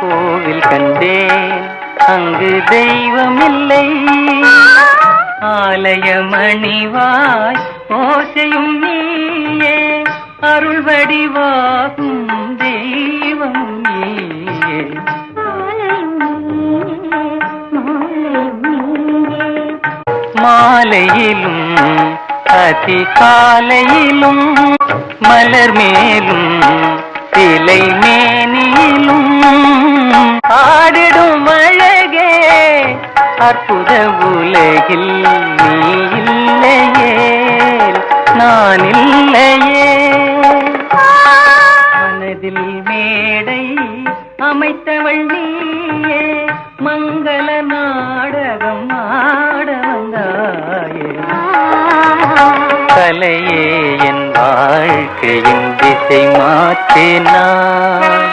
கோவில் கண்டேன் அங்கு தெய்வம் இல்லை ஆலய மணிவாய் ஓசையும் நீயே அருள் வடிவாகும் தெய்வம் நீயே. மாலையிலும் அதிகாலையிலும் மலர் மேலும் சிலை மேனியிலும் அற்புத உலகில் நீ இல்லையே நான் இல்லையே. மனதில் மேடை அமைத்தவள் நீயே மங்கள நாடகம் ஆட வந்தாயே கலையே என் வாழ்க்கையின் திசை மாற்றினான்